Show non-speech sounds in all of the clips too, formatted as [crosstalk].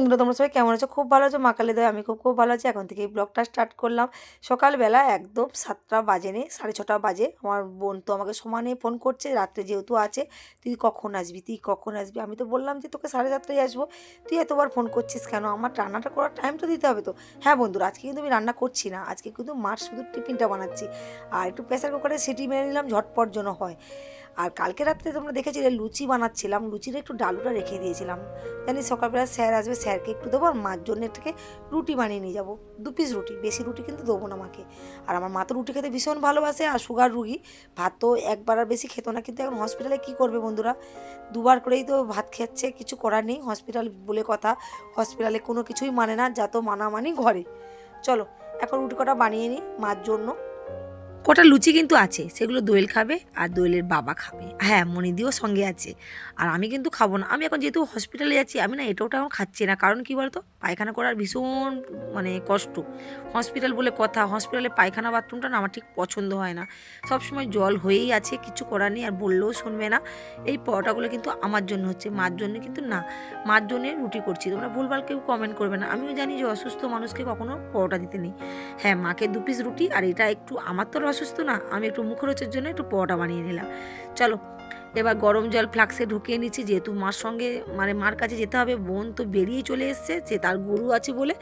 বন্ধুরা, তোমরা সবাই কেমন আছো? খুব ভালো আছো? মা কালী দয় আমি খুব খুব ভালো আছি। এখন থেকে এই ব্লগটা স্টার্ট করলাম। সকালবেলা একদম সাতটা বাজেনি, সাড়ে ছটা বাজে। আমার বোন তো আমাকে সমানে ফোন করছে, রাত্রে যেহেতু আছে, তুই কখন আসবি, তুই কখন আসবি? আমি তো বললাম যে তোকে সাড়ে সাতটায় আসব। তুই এতবার ফোন করছিস কেন? আমার রান্নাটা করার টাইম তো দিতে হবে তো। হ্যাঁ বন্ধুরা, আজকে কিন্তু আমি রান্না করছি না। আজকে কিন্তু মার শুধু টিফিনটা বানাচ্ছি। আর একটু প্রেসার কুকারে সিটি মেরে নিলাম, ঝটপট যেন হয়। আর কালকে রাত্রে তোমরা দেখেছিলে, লুচি বানাচ্ছিলাম, লুচির একটু ডালুটা রেখে দিয়েছিলাম। জানি সকালবেলা স্যার আসবে, স্যারকে একটু দেবো আর মার জন্য থেকে রুটি বানিয়ে নিয়ে যাব। দু পিস রুটি, বেশি রুটি কিন্তু দেবো না মাকে। আর আমার মা তো রুটি খেতে ভীষণ ভালোবাসে আর সুগার রুগী। ভাত তো একবার আর বেশি খেত না, কিন্তু এখন হসপিটালে কী করবে বন্ধুরা? দুবার করেই তো ভাত খাচ্ছে, কিছু করার নেই। হসপিটাল বলে কথা হসপিটালে কোনো কিছুই মানে না, যা তো মানামানি ঘরে। চলো, এখন রুটি কটা বানিয়ে নিই মার জন্য। কটা লুচি কিন্তু আছে, সেগুলো দোয়েল খাবে আর দোয়েলের বাবা খাবে। হ্যাঁ মনিদিও সঙ্গে আছে। আর আমি কিন্তু খাব না। আমি এখন যেহেতু হসপিটালে যাচ্ছি, আমি না এটা ওটা এখন খাচ্ছি না। কারণ কি বলতো? পায়খানা করার ভীষণ মানে কষ্ট। হসপিটাল বলে কথা, হসপিটালে পায়খানা বাথরুমটা না আমার ঠিক পছন্দ হয় না। সবসময় জল হয়েই আছে, কিছু করার নেই, আর বললেও শুনবে না। এই পরোটাগুলো কিন্তু আমার জন্য হচ্ছে, মার জন্য কিন্তু না, মার জন্য রুটি করছি। তোমরা ভুলভাল কেউ কমেন্ট করবে না। আমিও জানি যে অসুস্থ মানুষকে কখনো পরোটা দিতে নেই। হ্যাঁ মাকে দু পিস রুটি, আর এটা একটু, আমার তো অসুস্থ না, আমি একটু মুখরোচের জন্য একটু পরোটা বানিয়ে নিলাম। চলো এবার গরম জল ফ্লাক্সে ঢুকিয়ে নিচ্ছি, যেহেতু মার সঙ্গে মানে মার কাছে যেতে হবে, বোন তো বেরিয়ে চলে এসছে যে তার গরু আছে বলে।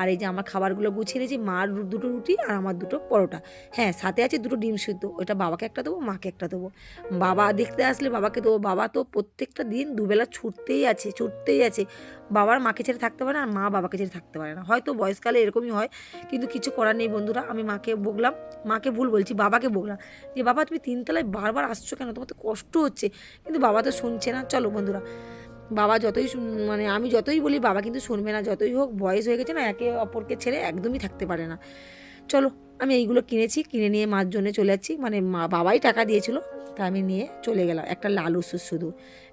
আর এই যে আমার খাবারগুলো গুছিয়ে নিয়েছি, মার দুটো রুটি আর আমার দুটো পরোটা। হ্যাঁ সাথে আছে দুটো ডিম সিদ্ধ, ওটা বাবাকে একটা দেবো, মাকে একটা দেবো। বাবা দেখতে আসলে বাবাকে দেবো, বাবা তো প্রত্যেকটা দিন দুবেলা ছুটতেই আছে ছুটতেই আছে। বাবার মাকে ছেড়ে থাকতে পারে আর মা বাবাকে ছেড়ে থাকতে পারে না। হয়তো বয়সকালে এরকমই হয়, কিন্তু কিছু করার নেই বন্ধুরা, আমি মাকে বকলাম, মাকে ভুল বলছি, বাবাকে বকলাম। যে বাবা তুমি তিনতলায় বারবার আসছো কেন? তোমার তো কষ্ট হচ্ছে। কিন্তু বাবা তো শুনছে না। চলো বন্ধুরা, বাবা যতই মানে আমি যতই বলি, বাবা কিন্তু শুনবে না। যতই হোক, বয়স হয়ে গেছে না, একে অপরকে ছেড়ে একদমই থাকতে পারে না। চলো, আমি এইগুলো কিনেছি, কিনে নিয়ে মার জন্য চলে যাচ্ছি। মানে মা, বাবাই টাকা দিয়েছিল, তা আমি নিয়ে চলে গেলাম। একটা লাল ওষুধ শুধু।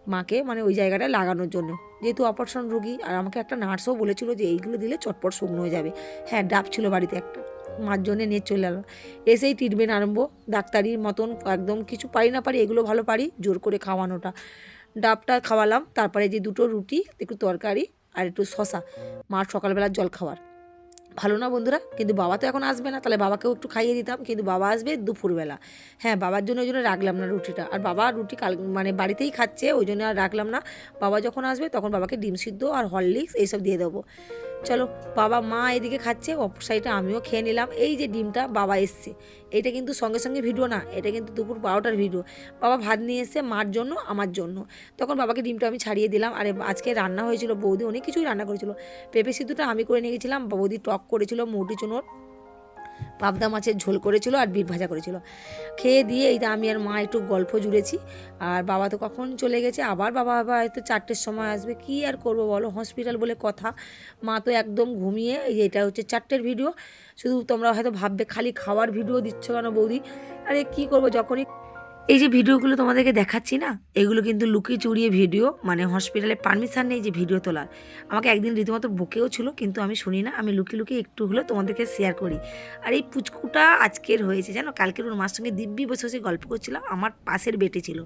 মাকে মানে ওই জায়গাটা লাগানোর জন্য। যেহেতু অপারেশন রুগী, আর আমাকে একটা নার্সও বলেছিল যে এইগুলো দিলে চটপট শুকনো হয়ে যাবে। হ্যাঁ ডাব ছিল বাড়িতে একটা। মার জন্য নিয়ে চলে এলাম এসেই ট্রিটমেন্ট আরম্ভ। ডাক্তারির মতন একদম কিছু পারি না পারি, এগুলো ভালো পারি, জোর করে খাওয়ানোটা। ডাবটা খাওয়ালাম, তারপরে যে দুটো রুটি, একটু তরকারি আর একটু শশা মার সকালবেলার জল খাওয়ার। ভালো না বন্ধুরা? কিন্তু বাবা তো এখন আসবে না, তাহলে বাবাকেও একটু খাইয়ে দিতাম। কিন্তু বাবা আসবে দুপুরবেলা। হ্যাঁ বাবার জন্য ওই জন্য রাখলাম না রুটিটা। আর বাবা রুটি কাল মানে বাড়িতেই খাচ্ছে, ওই জন্য আর রাখলাম না। বাবা যখন আসবে, তখন বাবাকে ডিম সিদ্ধ আর হরলিক্স এইসব দিয়ে দেবো। চলো, বাবা মা এদিকে খাচ্ছে অপর সাইডে আমিও খেয়ে নিলাম। এই যে ডিমটা বাবা এসছে। এটা কিন্তু সঙ্গে সঙ্গে ভিডিও না, এটা কিন্তু দুপুর বারোটার ভিডিও। বাবা ভাত নিয়ে এসছে মার জন্য, আমার জন্য। তখন বাবাকে ডিমটা আমি ছাড়িয়ে দিলাম। আরে, আজকে রান্না হয়েছিল, বৌদি অনেক কিছুই রান্না করেছিল। পেঁপে সিদ্ধটা আমি করে নিয়ে গেছিলাম বৌদি টক করেছিল মুটি চুনোর। পাবদা মাছের ঝোল করেছিল আর বিট ভাজা করেছিল। খেয়ে দিয়ে এই আমি আর মা একটু গল্প জুড়েছি। আর বাবা তো কখন চলে গেছে? আবার বাবা বাবা হয়তো চারটের সময় আসবে। কি আর করব বলো? হসপিটাল বলে কথা। মা তো একদম ঘুমিয়ে এই এটা হচ্ছে চারটের ভিডিও। শুধু তোমরা হয়তো ভাববে, খালি খাওয়ার ভিডিও দিচ্ছ কেন বৌদি? আরে কি করব? যখনই এই যে ভিডিওগুলো তোমাদেরকে দেখাচ্ছি না, এগুলো কিন্তু লুকিয়ে চুরিয়ে ভিডিও মানে হসপিটালে পারমিশন নেই যে ভিডিও তোলার। আমাকে একদিন রীতিমতো বকেও ছিল, কিন্তু আমি শুনি না, আমি লুকিয়ে লুকিয়ে একটু হলেও তোমাদেরকে শেয়ার করি। আর এই পুচকুটা আজকের হয়েছে, জানো? কালকের ওর মার সঙ্গে দিব্যি বসে বসে গল্প করছিলাম, আমার পাশের বেটে ছিল।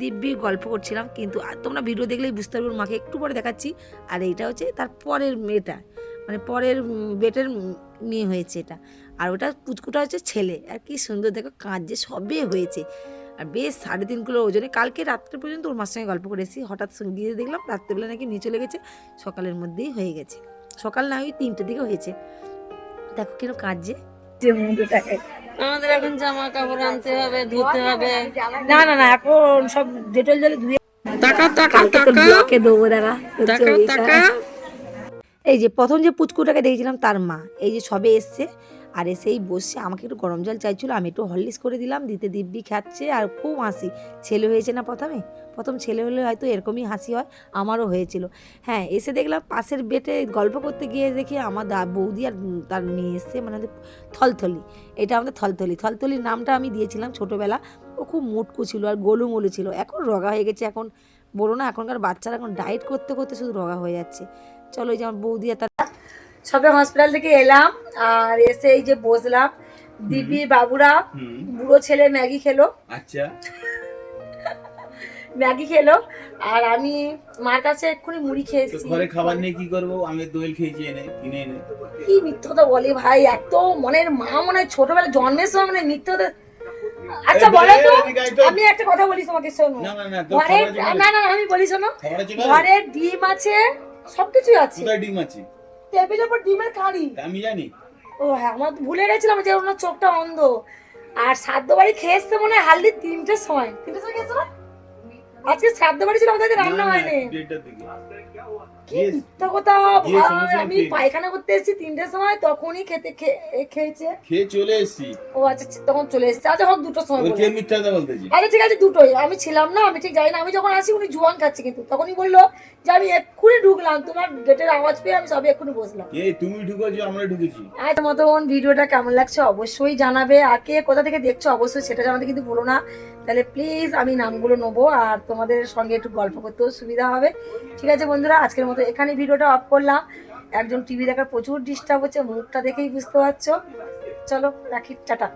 দিব্যি গল্প করছিলাম, কিন্তু তোমরা ভিডিও দেখলেই বুঝতে পারবে মাকে একটু পরে দেখাচ্ছি। আর এইটা হচ্ছে তার পরের মেয়েটা মানে পরের বেটের মেয়ে হয়েছে এটা। আর ওটা পুচকুটা হচ্ছে ছেলে, আর কি সুন্দর দেখো কাজ যে সবে হয়েছে। আর বেশ সাড়ে তিন কিলো ওজনে কালকে রাত্রে পর্যন্ত ওর মার সঙ্গে গল্প করেছি। হঠাৎ গিয়ে দেখলাম রাত্রেবেলা নাকি নিচে লেগেছে সকালের মধ্যেই হয়ে গেছে। সকাল না ওই তিনটে দিকে হয়েছে। দেখো কেন কাজ আমাদের এখন জামা কাপড় আনতে হবে ধুতে হবে। না না না এখন সব ডেটল জলে ধুয়ে টাকা টাকা টাকা। দেবো দাঁড়া। টাকা টাকা। এই যে প্রথম যে পুচকুটাকে দেখেছিলাম তার মা এই যে সবে এসছে। আর এসেই বসে আমাকে একটু গরম জল চাইছিল, আমি একটু হরলিক্স করে দিলাম, দিতে দিব্যি খাচ্ছে আর খুব হাসি। ছেলে হয়েছে না প্রথমে? প্রথম ছেলে হলে হয়তো এরকমই হাসি হয়, আমারও হয়েছিল। হ্যাঁ এসে দেখলাম পাশের বেটে গল্প করতে গিয়ে দেখি আমার দা বৌদি আর তার মেয়ে এসছে মানে থলথলি। এটা আমাদের থলথলি। থলথলির নামটা আমি দিয়েছিলাম ছোটোবেলা। ও খুব মোটকু ছিল আর গোলু মোলু ছিল। এখন রগা হয়ে গেছে, এখন বলো না, এখনকার বাচ্চারা এখন ডায়েট করতে করতে শুধু রোগা হয়ে যাচ্ছে। চলো এই যে আমার বৌদি আর তার সবে হসপিটাল থেকে এলাম আর এসে এই যে বসলাম। দিব্যি বাবুরা বুড়ো ছেলে ম্যাগি খেলো। আচ্ছা। [laughs] ম্যাগি খেলো আর আমি মার কাছে এক্ষুনি মুড়ি খেয়েছি। ঘরে খাবার নিয়ে কি করব? আমি দোয়েল খেয়েছি এনে কিনে এনে। কি মিথ্যা কথা বলে ভাই এত মনের মা মনে হয় ছোটবেলা জন্মের সময় মানে মিথ্যা কথা আচ্ছা বলো তো তো। আমি একটা কথা বলি তোমাকে শোনো। না না না ঘরে না না না, আমি বলি শোনো। ঘরে ডিম আছে সবকিছুই আছে। ডিম আছে? টেবিলের উপর ডিমের কারি। আমি জানি। ও হ্যাঁ আমার ভুলে গেছিলাম যে ওনার চোখটা অন্ধ। আর শ্রাদ্ধ বাড়ি খেয়ে এসছে মনে হয় হালদি তিনটের সময়। তিনটের সময় খেয়েছো আজকে শ্রাদ্ধ বাড়ি ছিল আমাদের রান্না হয়নি। কি মিথ্যা কথা? ভাই, আমি পায়খানা করতে এসেছি তিনটের সময় তখনই খেতে খেয়েছে। খেয়ে চলে এসছি। ও আচ্ছা তখন চলে এসেছে। আচ্ছা হোক দুটোর সময় কে মিথ্যা কথা বলতেছি আচ্ছা ঠিক আছে দুটোই। আমি ছিলাম না আমি ঠিক জানি না। আমি যখন আসি উনি জুয়ান খাচ্ছে কিন্তু। তখনই বলল যে আমি এক্ষুনি ঢুকলাম। তোমার গেটের আওয়াজ পেয়ে আমি সবে এক্ষুনি বসলাম। এই তুমি ঢুকেছো আমরা ঢুকেছি। আজ মতন ভিডিওটা কেমন লাগছে অবশ্যই জানাবে। আর কে কোথা থেকে দেখছ অবশ্যই সেটা জানাতে কিন্তু ভুলো না। তাহলে প্লিজ আমি নামগুলো নেব আর তোমাদের সঙ্গে একটু গল্প করতেও সুবিধা হবে। ঠিক আছে বন্ধুরা, আজকের মতো এখানে ভিডিওটা অফ করলাম। একজন টিভি দেখার প্রচুর ডিস্টার্ব হচ্ছে, মুখটা দেখেই বুঝতে পারছ। চলো রাখি, টাটা।